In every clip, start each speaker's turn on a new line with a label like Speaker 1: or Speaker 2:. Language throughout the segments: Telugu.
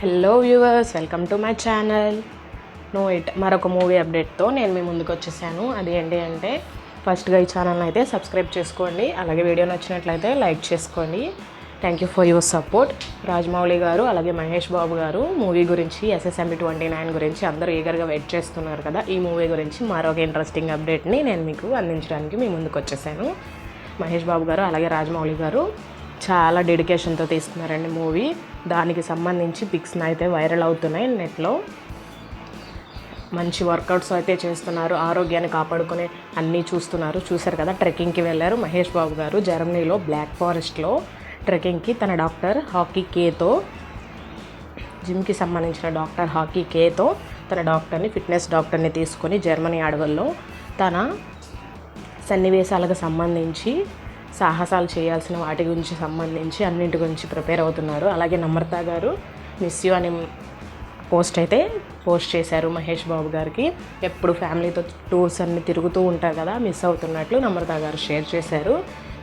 Speaker 1: Hello viewers welcome to my channel know it మరొక మూవీ అప్డేట్తో నేను మీ ముందుకు వచ్చేసాను. అది ఏంటి అంటే ఫస్ట్గా ఈ ఛానల్ని అయితే సబ్స్క్రైబ్ చేసుకోండి. అలాగే వీడియో నచ్చినట్లయితే లైక్ చేసుకోండి. Thank you for your support Rajamouli garu అలాగే మహేష్ బాబు గారు మూవీ గురించి ఎస్ఎస్ఎంబి ట్వంటీ నైన్ గురించి అందరూ ఈగర్గా వెయిట్ చేస్తున్నారు కదా. ఈ మూవీ గురించి మరొక ఇంట్రెస్టింగ్ అప్డేట్ని నేను మీకు అందించడానికి మీ ముందుకు వచ్చేసాను. మహేష్ బాబు గారు అలాగే రాజమౌళి గారు చాలా డెడికేషన్తో తీసుకున్నారండి మూవీ. దానికి సంబంధించి పిక్స్ని అయితే వైరల్ అవుతున్నాయి నెట్లో. మంచి వర్కౌట్స్ అయితే చేస్తున్నారు. ఆరోగ్యాన్ని కాపాడుకునే అన్నీ చూస్తున్నారు. చూశారు కదా ట్రెక్కింగ్కి వెళ్ళారు మహేష్ బాబు గారు జర్మనీలో బ్లాక్ ఫారెస్ట్లో. ట్రెక్కింగ్కి తన డాక్టర్ హాకీ కేతో జిమ్కి సంబంధించిన డాక్టర్ హాకీ కేతో తన డాక్టర్ని ఫిట్నెస్ డాక్టర్ని తీసుకొని జర్మనీ అడవుల్లో తన సన్నివేశాలకు సంబంధించి సాహసాలు చేయాల్సిన వాటి గురించి సంబంధించి అన్నింటి గురించి ప్రిపేర్ అవుతున్నారు. అలాగే నమ్రత గారు మిస్ యూ అనే పోస్ట్ అయితే పోస్ట్ చేశారు మహేష్ బాబు గారికి. ఎప్పుడు ఫ్యామిలీతో టూర్స్ అన్ని తిరుగుతూ ఉంటారు కదా మిస్ అవుతున్నట్లు నమ్రత గారు షేర్ చేశారు.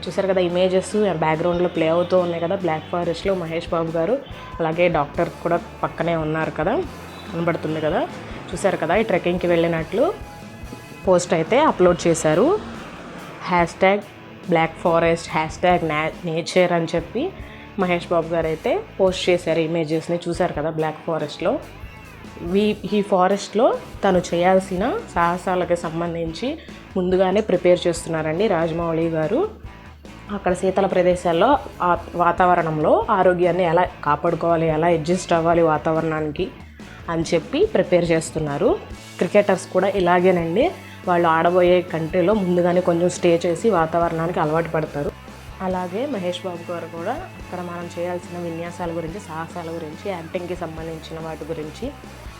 Speaker 1: చూసారు కదా ఇమేజెస్ బ్యాక్గ్రౌండ్లో ప్లే అవుతూ ఉన్నాయి కదా బ్లాక్ ఫారెస్ట్లో మహేష్ బాబు గారు. అలాగే డాక్టర్ కూడా పక్కనే ఉన్నారు కదా కనబడుతుంది కదా. చూసారు కదా ఈ ట్రెక్కింగ్కి వెళ్ళినట్లు పోస్ట్ అయితే అప్లోడ్ చేశారు. Hash tag black forest hash tag nature అని చెప్పి మహేష్ బాబు గారు అయితే పోస్ట్ చేశారు ఇమేజెస్ని. చూశారు కదా బ్లాక్ ఫారెస్ట్లో వీ ఈ ఫారెస్ట్లో తను చేయాల్సిన సాహసాలకు సంబంధించి ముందుగానే ప్రిపేర్ చేస్తున్నారండి రాజమౌళి గారు. అక్కడ శీతల ప్రదేశాల్లో ఆ వాతావరణంలో ఆరోగ్యాన్ని ఎలా కాపాడుకోవాలి ఎలా అడ్జస్ట్ అవ్వాలి వాతావరణానికి అని చెప్పి ప్రిపేర్ చేస్తున్నారు. క్రికెటర్స్ కూడా ఇలాగేనండి. వాళ్ళు ఆడబోయే కంట్రీలో ముందుగానే కొంచెం స్టే చేసి వాతావరణానికి అలవాటు పడతారు. అలాగే మహేష్ బాబు గారు కూడా అక్కడ మనం చేయాల్సిన విన్యాసాల గురించి సాహసాల గురించి యాక్టింగ్కి సంబంధించిన వాటి గురించి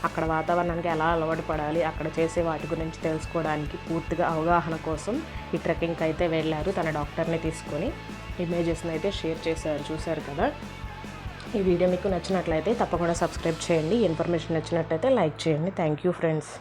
Speaker 1: అక్కడ వాతావరణానికి ఎలా అలవాటు పడాలి అక్కడ చేసే వాటి గురించి తెలుసుకోవడానికి పూర్తిగా అవగాహన కోసం ఈ ట్రెక్కింగ్కి అయితే వెళ్ళారు. తన డాక్టర్ని తీసుకొని ఇమేజెస్ని అయితే షేర్ చేశారు. చూశారు కదా? ఈ వీడియో మీకు నచ్చినట్లయితే తప్పకుండా సబ్స్క్రైబ్ చేయండి. ఇన్ఫర్మేషన్ నచ్చినట్లయితే లైక్ చేయండి. Thank you friends.